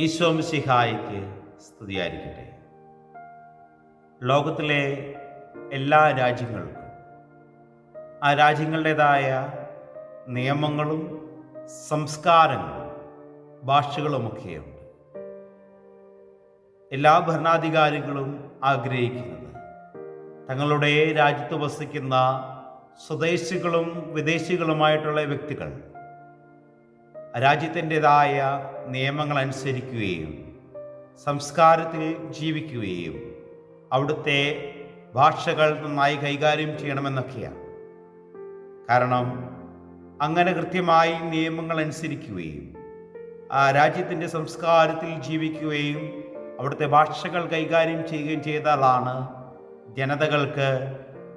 ഈശോമിശിഹായിക്ക് സ്തുതിയായിരിക്കട്ടെ. ലോകത്തിലെ എല്ലാ രാജ്യങ്ങൾക്കും ആ രാജ്യങ്ങളുടേതായ നിയമങ്ങളും സംസ്കാരങ്ങളും ഭാഷകളുമൊക്കെയുണ്ട്. എല്ലാ ഭരണാധികാരികളും ആഗ്രഹിക്കുന്നത് തങ്ങളുടെ രാജ്യത്ത് വസിക്കുന്ന സ്വദേശികളും വിദേശികളുമായിട്ടുള്ള വ്യക്തികൾ രാജ്യത്തിന്റെതായ നിയമങ്ങൾ അനുസരിക്കുകയും സംസ്കാരത്തിൽ ജീവിക്കുകയും അവിടുത്തെ ഭാഷകൾ നന്നായി കൈകാര്യം ചെയ്യണമെന്നൊക്കെയാണ്. കാരണം അങ്ങനെ കൃത്യമായി നിയമങ്ങൾ അനുസരിക്കുകയും ആ രാജ്യത്തിന്റെ സംസ്കാരത്തിൽ ജീവിക്കുകയും അവിടുത്തെ ഭാഷകൾ കൈകാര്യം ചെയ്യുകയും ചെയ്താലാണ് ജനതകൾക്ക്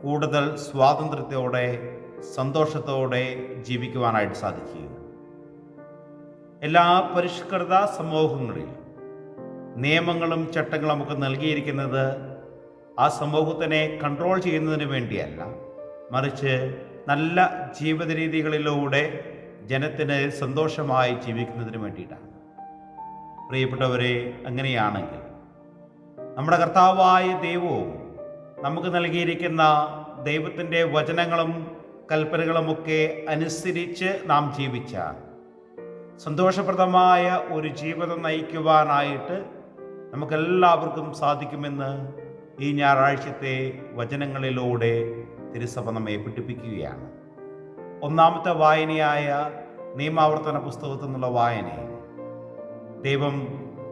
കൂടുതൽ സ്വാതന്ത്ര്യത്തോടെ സന്തോഷത്തോടെ ജീവിക്കുവാനായിട്ട് സാധിക്കുകയുള്ളൂ എല്ലാ പരിഷ്കൃത സമൂഹങ്ങളിലും നിയമങ്ങളും ചട്ടങ്ങളും നമുക്ക് നൽകിയിരിക്കുന്നത് ആ സമൂഹത്തിനെ കൺട്രോൾ ചെയ്യുന്നതിന് വേണ്ടിയല്ല. മറിച്ച് നല്ല ജീവിത രീതികളിലൂടെ ജനത്തിന് സന്തോഷമായി ജീവിക്കുന്നതിന് വേണ്ടിയിട്ടാണ്. പ്രിയപ്പെട്ടവരെ അങ്ങനെയാണെങ്കിൽ നമ്മുടെ കർത്താവായ ദൈവവും നമുക്ക് നൽകിയിരിക്കുന്ന ദൈവത്തിന്റെ വചനങ്ങളും കൽപ്പനകളുമൊക്കെ അനുസരിച്ച് നാം ജീവിച്ചാൽ സന്തോഷപ്രദമായ ഒരു ജീവിതം നയിക്കുവാനായിട്ട് നമുക്കെല്ലാവർക്കും സാധിക്കുമെന്ന് ഈ ഞായറാഴ്ചത്തെ വചനങ്ങളിലൂടെ തിരുസഭ നമ്മെ പിടിപ്പിക്കുകയാണ് ഒന്നാമത്തെ വായനയായ നിയമാവർത്തന പുസ്തകത്തിൽ നിന്നുള്ള വായനയിൽ ദൈവം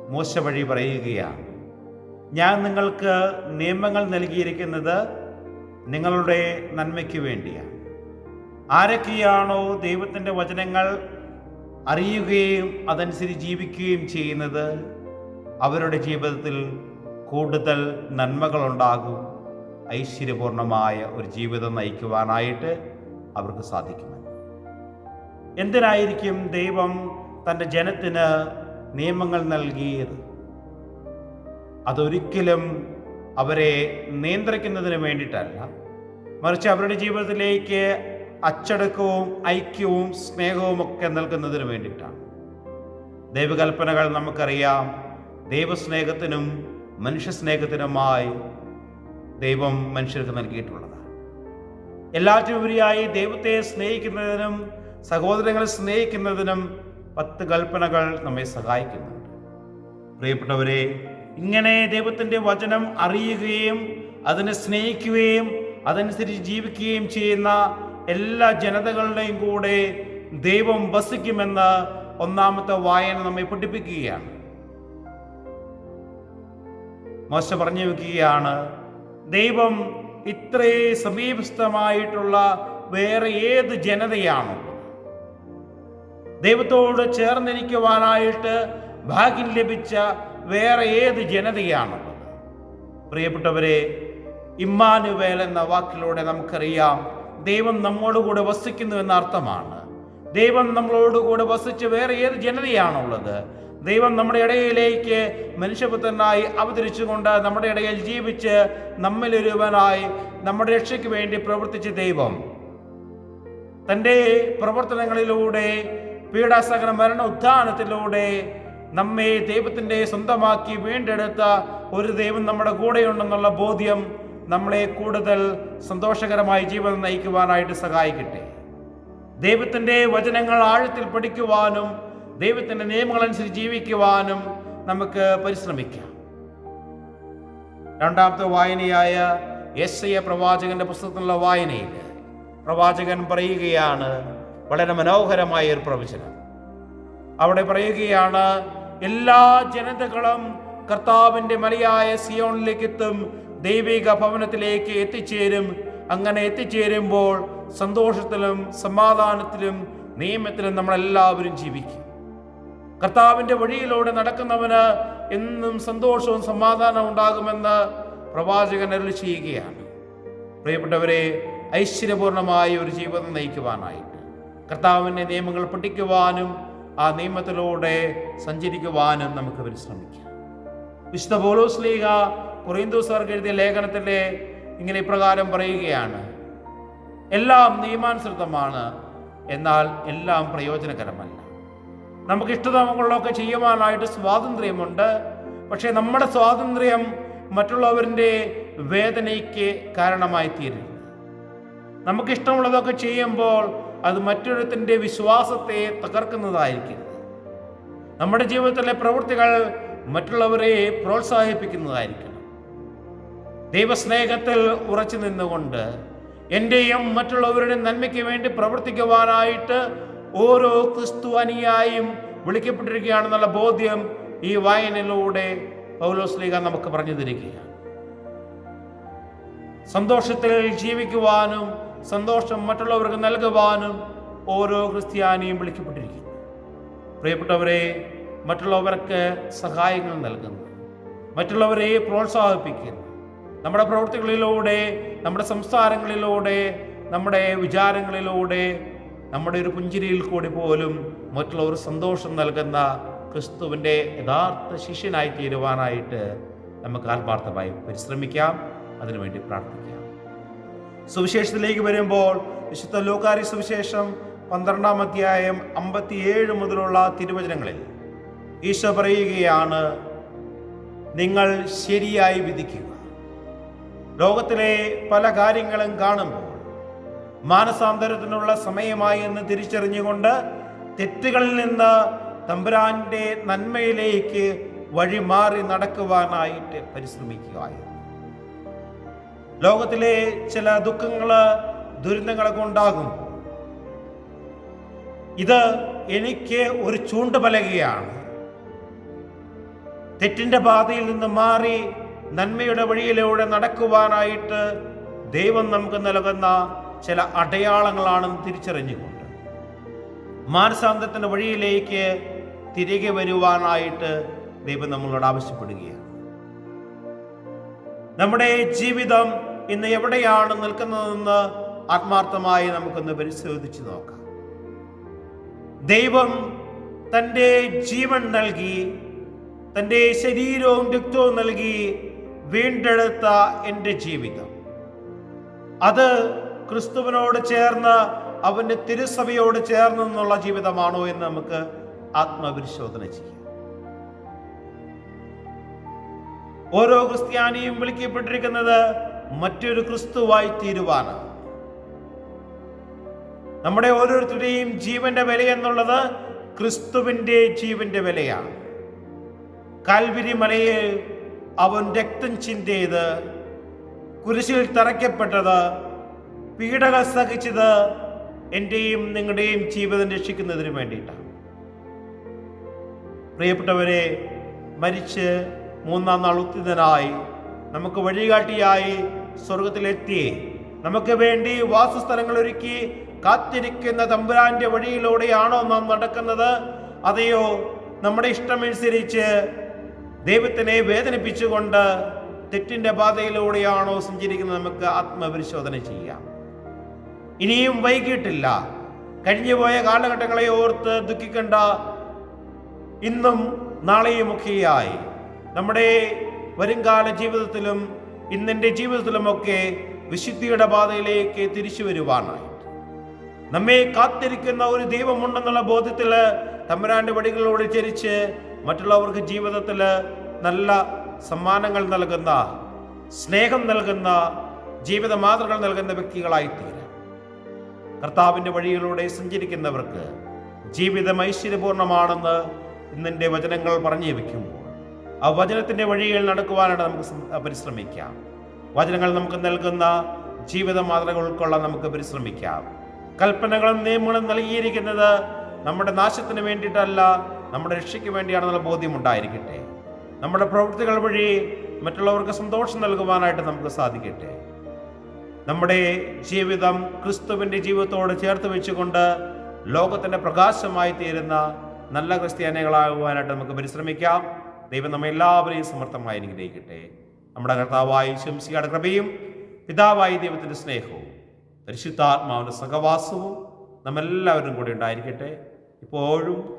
മോശ വഴി പറയുകയാണ്. ഞാൻ നിങ്ങൾക്ക് നിയമങ്ങൾ നൽകിയിരിക്കുന്നത് നിങ്ങളുടെ നന്മയ്ക്ക് വേണ്ടിയാണ്. ആരൊക്കെയാണോ ദൈവത്തിന്റെ വചനങ്ങൾ അറിയുകയും അതനുസരിച്ച് ജീവിക്കുകയും ചെയ്യുന്നത് അവരുടെ ജീവിതത്തിൽ കൂടുതൽ നന്മകളുണ്ടാകും. ഐശ്വര്യപൂർണമായ ഒരു ജീവിതം നയിക്കുവാനായിട്ട് അവർക്ക് സാധിക്കുമെന്ന്. എന്തിനായിരിക്കും ദൈവം തന്റെ ജനത്തിന് നിയമങ്ങൾ നൽകിയത്? അതൊരിക്കലും അവരെ നിയന്ത്രിക്കുന്നതിന് വേണ്ടിയിട്ടല്ല. മറിച്ച് അവരുടെ ജീവിതത്തിലേക്ക് അച്ചടക്കവും ഐക്യവും സ്നേഹവും ഒക്കെ നൽകുന്നതിന് വേണ്ടിയിട്ടാണ്. ദൈവകൽപ്പനകൾ നമുക്കറിയാം. ദൈവസ്നേഹത്തിനും മനുഷ്യസ്നേഹത്തിനുമായി ദൈവം മനുഷ്യർക്ക് നൽകിയിട്ടുള്ളതാണ്. എല്ലാറ്റിനുപരിയായി ദൈവത്തെ സ്നേഹിക്കുന്നതിനും സഹോദരങ്ങളെ സ്നേഹിക്കുന്നതിനും പത്ത് കൽപ്പനകൾ നമ്മെ സഹായിക്കുന്നുണ്ട്. പ്രിയപ്പെട്ടവരെ ഇങ്ങനെ ദൈവത്തിന്റെ വചനം അറിയുകയും അതിനെ സ്നേഹിക്കുകയും അതനുസരിച്ച് ജീവിക്കുകയും ചെയ്യുന്ന എല്ലാ ജനതകളുടെയും കൂടെ ദൈവം വസിക്കുമെന്ന് ഒന്നാമത്തെ വായന നമ്മെ പഠിപ്പിക്കുകയാണ്. മോശ പറഞ്ഞു വെക്കുകയാണ് ദൈവം ഇത്രേ സമീപസ്ഥമായിട്ടുള്ള വേറെ ഏത് ജനതയാണോ? ദൈവത്തോട് ചേർന്നിരിക്കുവാനായിട്ട് ഭാഗ്യം ലഭിച്ച വേറെ ഏത് ജനതയാണുള്ളത് പ്രിയപ്പെട്ടവരെ ഇമ്മാനുവേൽ എന്ന വാക്കിലൂടെ നമുക്കറിയാം ദൈവം നമ്മോടുകൂടെ വസിക്കുന്നു എന്ന അർത്ഥമാണ്. ദൈവം നമ്മളോടുകൂടെ വസിച്ച് വേറെ ഏത് ജനതയാണുള്ളത്? ദൈവം നമ്മുടെ ഇടയിലേക്ക് മനുഷ്യപുത്രനായി അവതരിച്ചുകൊണ്ട് നമ്മുടെ ഇടയിൽ ജീവിച്ച് നമ്മിലൊരുവനായി നമ്മുടെ രക്ഷയ്ക്ക് വേണ്ടി പ്രവർത്തിച്ച ദൈവം. തന്റെ പ്രവർത്തനങ്ങളിലൂടെ പീഡാസകന മരണ ഉദ്ധാനത്തിലൂടെ നമ്മെ ദൈവത്തിന്റെ സ്വന്തമാക്കി വീണ്ടെടുത്ത ഒരു ദൈവം നമ്മുടെ കൂടെയുണ്ടെന്നുള്ള ബോധ്യം നമ്മളെ കൂടുതൽ സന്തോഷകരമായി ജീവിതം നയിക്കുവാനായിട്ട് സഹായിക്കട്ടെ. ദൈവത്തിന്റെ വചനങ്ങൾ ആഴത്തിൽ പഠിക്കുവാനും ദൈവത്തിന്റെ നിയമങ്ങളനുസരിച്ച് ജീവിക്കുവാനും നമുക്ക് പരിശ്രമിക്കാം. രണ്ടാമത്തെ വായനയായ എസ് ഐ പ്രവാചകന്റെ പുസ്തകത്തിലുള്ള വായനയിൽ പ്രവാചകൻ പറയുകയാണ് വളരെ മനോഹരമായ ഒരു പ്രവചനം. അവിടെ പറയുകയാണ് എല്ലാ ജനതകളും കർത്താവിന്റെ മലയായ സിയോണിലേക്ക് എത്തും ദൈവിക ഭവനത്തിലേക്ക് എത്തിച്ചേരും. അങ്ങനെ എത്തിച്ചേരുമ്പോൾ സന്തോഷത്തിലും സമാധാനത്തിലും നിയമത്തിലും നമ്മളെല്ലാവരും ജീവിക്കും. കർത്താവിന്റെ വഴിയിലൂടെ നടക്കുന്നവന് എന്നും സന്തോഷവും സമാധാനവും ഉണ്ടാകുമെന്ന് പ്രവാചകൻ അരുളി ചെയ്യുകയാണ്. പ്രിയപ്പെട്ടവരെ ഐശ്വര്യപൂർണമായ ഒരു ജീവിതം നയിക്കുവാനായിട്ട് കർത്താവിന്റെ നിയമങ്ങൾ പഠിക്കുവാനും ആ നിയമത്തിലൂടെ സഞ്ചരിക്കുവാനും നമുക്ക് പരിശ്രമിക്കാം. വിശുദ്ധ പോലോസ് ലീഗ കൊറിയന്തോസാർക്ക് എഴുതിയ ലേഖനത്തിലെ ഇങ്ങനെ ഇപ്രകാരം പറയുകയാണ്. എല്ലാം നിയമാനുസൃതമാണ് എന്നാൽ എല്ലാം പ്രയോജനകരമല്ല. നമുക്ക് ഇഷ്ടതമങ്ങളിലൊക്കെ ചെയ്യുവാനായിട്ട് സ്വാതന്ത്ര്യമുണ്ട് പക്ഷേ നമ്മുടെ സ്വാതന്ത്ര്യം മറ്റുള്ളവരുടെ വേദനയ്ക്ക് കാരണമായി തീരുന്നു നമുക്കിഷ്ടമുള്ളതൊക്കെ ചെയ്യുമ്പോൾ അത് മറ്റൊരുത്തിന്റെ വിശ്വാസത്തെ തകർക്കുന്നതായിരിക്കും നമ്മുടെ ജീവിതത്തിലെ പ്രവൃത്തികൾ മറ്റുള്ളവരെ പ്രോത്സാഹിപ്പിക്കുന്നതായിരിക്കണം ദൈവസ്നേഹത്തിൽ ഉറച്ചു നിന്നുകൊണ്ട് എന്റെയും മറ്റുള്ളവരുടെയും നന്മയ്ക്ക് വേണ്ടി പ്രവർത്തിക്കുവാനായിട്ട് ഓരോ ക്രിസ്തു അനുയായും വിളിക്കപ്പെട്ടിരിക്കുകയാണെന്നുള്ള ബോധ്യം ഈ വായനയിലൂടെ പൗലോസ്ലീഗ നമുക്ക് പറഞ്ഞു തരികയാണ്. സന്തോഷത്തിൽ ജീവിക്കുവാനും സന്തോഷം മറ്റുള്ളവർക്ക് നൽകുവാനും ഓരോ ക്രിസ്ത്യാനിയും വിളിക്കപ്പെട്ടിരിക്കുന്നു. പ്രിയപ്പെട്ടവരെ മറ്റുള്ളവർക്ക് സഹായങ്ങൾ നൽകുന്നു. മറ്റുള്ളവരെ പ്രോത്സാഹിപ്പിക്കുന്നു. നമ്മുടെ പ്രവൃത്തികളിലൂടെ നമ്മുടെ സംസാരങ്ങളിലൂടെ നമ്മുടെ വിചാരങ്ങളിലൂടെ നമ്മുടെ ഒരു പുഞ്ചിരിയിൽ കൂടി പോലും മറ്റുള്ളവർ സന്തോഷം നൽകുന്ന ക്രിസ്തുവിന്റെ യഥാർത്ഥ ശിഷ്യനായി തീരുവാനായിട്ട് നമുക്ക് ആത്മാർത്ഥമായി പരിശ്രമിക്കാം അതിനുവേണ്ടി പ്രാർത്ഥിക്കാം. സുവിശേഷത്തിലേക്ക് വരുമ്പോൾ വിശുദ്ധ ലോകാരി സുവിശേഷം പന്ത്രണ്ടാം അധ്യായം അമ്പത്തിയേഴ് മുതലുള്ള തിരുവചനങ്ങളിൽ ഈശോ പറയുകയാണ് നിങ്ങൾ ശരിയായി വിധിക്കുക. ലോകത്തിലെ പല കാര്യങ്ങളും കാണുമ്പോൾ മാനസാന്തരത്തിനുള്ള സമയമായി എന്ന് തിരിച്ചറിഞ്ഞുകൊണ്ട് തെറ്റുകളിൽ നിന്ന് തമ്പുരാന്റെ നന്മയിലേക്ക് വഴിമാറി നടക്കുവാനായിട്ട് പരിശ്രമിക്കുക ലോകത്തിലെ ചില ദുഃഖങ്ങൾ ദുരിതങ്ങളൊക്കെ ഉണ്ടാകും ഇത് എനിക്ക് ഒരു ചൂണ്ടുപലകയാണ്. തെറ്റിന്റെ പാതയിൽ നിന്ന് മാറി നന്മയുടെ വഴിയിലൂടെ നടക്കുവാനായിട്ട് ദൈവം നമുക്ക് നൽകുന്ന ചില അടയാളങ്ങളാണെന്ന് തിരിച്ചറിഞ്ഞുകൊണ്ട് മാനസാന്തത്തിന്റെ വഴിയിലേക്ക് തിരികെ വരുവാനായിട്ട് ദൈവം നമ്മളോട് ആവശ്യപ്പെടുകയാണ്. നമ്മുടെ ജീവിതം ഇന്ന് എവിടെയാണ് നിൽക്കുന്നതെന്ന് ആത്മാർത്ഥമായി നമുക്കൊന്ന് പരിശോധിച്ച് നോക്കാം. ദൈവം തന്റെ ജീവൻ നൽകി തന്റെ ശരീരവും രക്തവും നൽകി വീണ്ടെടുത്ത എന്റെ ജീവിതം. അത് ക്രിസ്തുവിനോട് ചേർന്ന് അവന്റെ തിരുസഭയോട് ചേർന്ന് നിന്നുള്ള ജീവിതമാണോ എന്ന് നമുക്ക് ആത്മപരിശോധന ചെയ്യാം. ഓരോ ക്രിസ്ത്യാനിയും വിളിക്കപ്പെട്ടിരിക്കുന്നത് മറ്റൊരു ക്രിസ്തുവായി തീരുവാനാണ്. നമ്മുടെ ഓരോരുത്തരുടെയും ജീവന്റെ വില എന്നുള്ളത് ക്രിസ്തുവിന്റെ ജീവന്റെ വിലയാണ്. കാൽവിരി മലയിൽ അവൻ രക്തം ചിന്തിയത് കുരിശിൽ തറയ്ക്കപ്പെട്ടത് പീഡക സഹിച്ചത് എന്റെയും നിങ്ങളുടെയും ജീവിതം രക്ഷിക്കുന്നതിന് വേണ്ടിയിട്ടാണ്. പ്രിയപ്പെട്ടവരെ മരിച്ച് മൂന്നാം നാൾ ഉത്തിതനായി നമുക്ക് വഴികാട്ടിയായി സ്വർഗത്തിലെത്തി നമുക്ക് വേണ്ടി വാസസ്ഥലങ്ങൾ ഒരുക്കി കാത്തിരിക്കുന്ന തമ്പുരാന്റെ വഴിയിലൂടെയാണോ നാം നടക്കുന്നത്? അതെയോ നമ്മുടെ ഇഷ്ടമനുസരിച്ച് ദൈവത്തിനെ വേദനിപ്പിച്ചുകൊണ്ട് തെറ്റിന്റെ പാതയിലൂടെയാണോ സഞ്ചരിക്കുന്നത് നമുക്ക് ആത്മപരിശോധന ചെയ്യാം. ഇനിയും വൈകിട്ടില്ല. കഴിഞ്ഞുപോയ കാലഘട്ടങ്ങളെ ഓർത്ത് ദുഃഖിക്കേണ്ട ഇന്നും നാളെയുമൊക്കെയായി. നമ്മുടെ വരുംകാല ജീവിതത്തിലും ഇന്നെന്റെ ജീവിതത്തിലുമൊക്കെ വിശുദ്ധിയുടെ പാതയിലേക്ക് തിരിച്ചു വരുവാനായിട്ട് നമ്മെ കാത്തിരിക്കുന്ന ഒരു ദൈവമുണ്ടെന്നുള്ള ബോധ്യത്തിൽ തമ്പുരാന്റെ വടികളിലൂടെ ചരിച്ച് മറ്റുള്ളവർക്ക് ജീവിതത്തിൽ നല്ല സമ്മാനങ്ങൾ നൽകുന്ന സ്നേഹം നൽകുന്ന ജീവിത മാതൃകൾ നൽകുന്ന വ്യക്തികളായി തീരാം കർത്താവിന്റെ വഴിയിലൂടെ സഞ്ചരിക്കുന്നവർക്ക് ജീവിതം ഐശ്വര്യപൂർണമാണെന്ന് ഇന്നിന്റെ വചനങ്ങൾ പറഞ്ഞു വയ്ക്കുമ്പോൾ ആ വചനത്തിന്റെ വഴിയിൽ നടക്കുവാനാണ് നമുക്ക് പരിശ്രമിക്കാം. വചനങ്ങൾ നമുക്ക് നൽകുന്ന ജീവിത മാതൃക ഉൾക്കൊള്ളാൻ നമുക്ക് പരിശ്രമിക്കാം. കൽപ്പനകളും നിയമങ്ങളും നൽകിയിരിക്കുന്നത് നമ്മുടെ നാശത്തിന് വേണ്ടിയിട്ടല്ല നമ്മുടെ രക്ഷയ്ക്ക് വേണ്ടിയാണെന്നുള്ള ബോധ്യം ഉണ്ടായിരിക്കട്ടെ നമ്മുടെ പ്രവൃത്തികൾ വഴി മറ്റുള്ളവർക്ക് സന്തോഷം നൽകുവാനായിട്ട് നമുക്ക് സാധിക്കട്ടെ. നമ്മുടെ ജീവിതം ക്രിസ്തുവിന്റെ ജീവിതത്തോട് ചേർത്ത് വെച്ചുകൊണ്ട് ലോകത്തിന്റെ പ്രകാശമായി തീരുന്ന നല്ല ക്രിസ്ത്യാനികളാകുവാനായിട്ട് നമുക്ക് പരിശ്രമിക്കാം. ദൈവം നമ്മെ എല്ലാവരെയും സമർത്ഥമായി അനുഗ്രഹിക്കട്ടെ. നമ്മുടെ കർത്താവായി ശംസിയുടെ കൃപയും പിതാവായി ദൈവത്തിന്റെ സ്നേഹവും പരിശുദ്ധാത്മാവിന്റെ സഹവാസവും നമ്മെല്ലാവരും കൂടി ഉണ്ടായിരിക്കട്ടെ. ഇപ്പോഴും